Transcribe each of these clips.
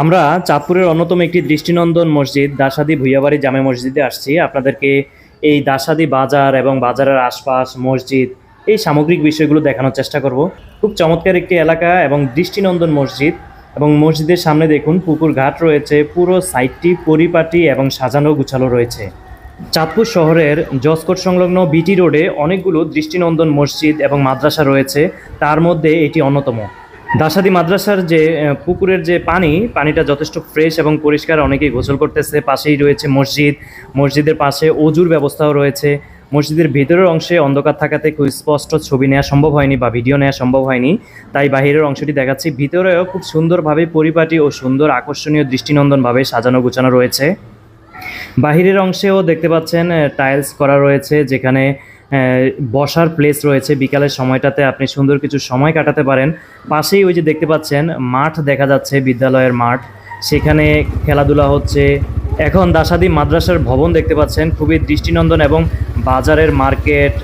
আমরা চাঁদপুরের অন্যতম একটি দৃষ্টিনন্দন মসজিদ, দাসাদি ভুইয়াবাড়ি জামে মসজিদে আসছি। আপনাদেরকে এই দাসাদি বাজার এবং বাজারের আশপাশ, মসজিদ, এই সামগ্রিক বিষয়গুলো দেখানোর চেষ্টা করব। খুব চমৎকার একটি এলাকা এবং দৃষ্টিনন্দন মসজিদ এবং মসজিদের সামনে দেখুন, পুকুর ঘাট রয়েছে, পুরো সাইটটি পরিপাটি এবং সাজানো গুছালো রয়েছে। চাঁদপুর শহরের জসকোট সংলগ্ন বিটি রোডে অনেকগুলো দৃষ্টিনন্দন মসজিদ এবং মাদ্রাসা রয়েছে। তার মধ্যে এটি অন্যতম। দাসাদি মাদ্রাসার যে পুকুরের যে পানি, পানিটা যথেষ্ট ফ্রেশ এবং পরিষ্কার। অনেকেই গোসল করতেছে, পাশেই রয়েছে মসজিদ। মসজিদের পাশে অজুর ব্যবস্থাও রয়েছে। মসজিদের ভিতরের অংশে অন্ধকার থাকাতে খুব স্পষ্ট ছবি নেওয়া সম্ভব হয়নি বা ভিডিও নেওয়া সম্ভব হয়নি। তাই বাহিরের অংশটি দেখাচ্ছি। ভিতরেও খুব সুন্দরভাবে পরিপাটি ও সুন্দর আকর্ষণীয় দৃষ্টিনন্দনভাবে সাজানো গোছানো রয়েছে। বাহিরের অংশেও দেখতে পাচ্ছেন টাইলস করা রয়েছে, যেখানে বসার প্লেস রয়েছে। বিকালের সময়টাতে আপনি সুন্দর কিছু সময় কাটাতে পারেন। পাশেই ওই যে দেখতে পাচ্ছেন, মাঠ দেখা যাচ্ছে, বিদ্যালয়ের মাঠ। সেখানে খেলাধুলা হচ্ছে। এখন দাসাদি মাদ্রাসার ভবন দেখতে পাচ্ছেন, খুবই দৃষ্টিনন্দন এবং বাজারের মার্কেট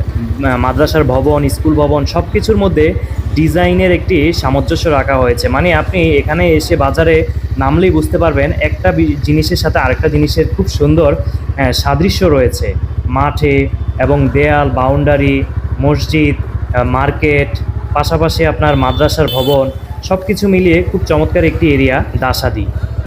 মাদ্রাসার ভবন, স্কুল ভবন সব কিছুর মধ্যে ডিজাইনের একটি সামঞ্জস্য রাখা হয়েছে। মানে আপনি এখানে এসে বাজারে নামলেই বুঝতে পারবেন, একটা জিনিসের সাথে আরেকটা জিনিসের খুব সুন্দর সাদৃশ্য রয়েছে। মাঠে এবং দেয়াল, বাউন্ডারি, মসজিদ মার্কেট, পাশাপাশি আপনার মাদ্রাসার ভবন সব কিছু মিলিয়ে খুব চমৎকার একটি এরিয়া দাসাদি।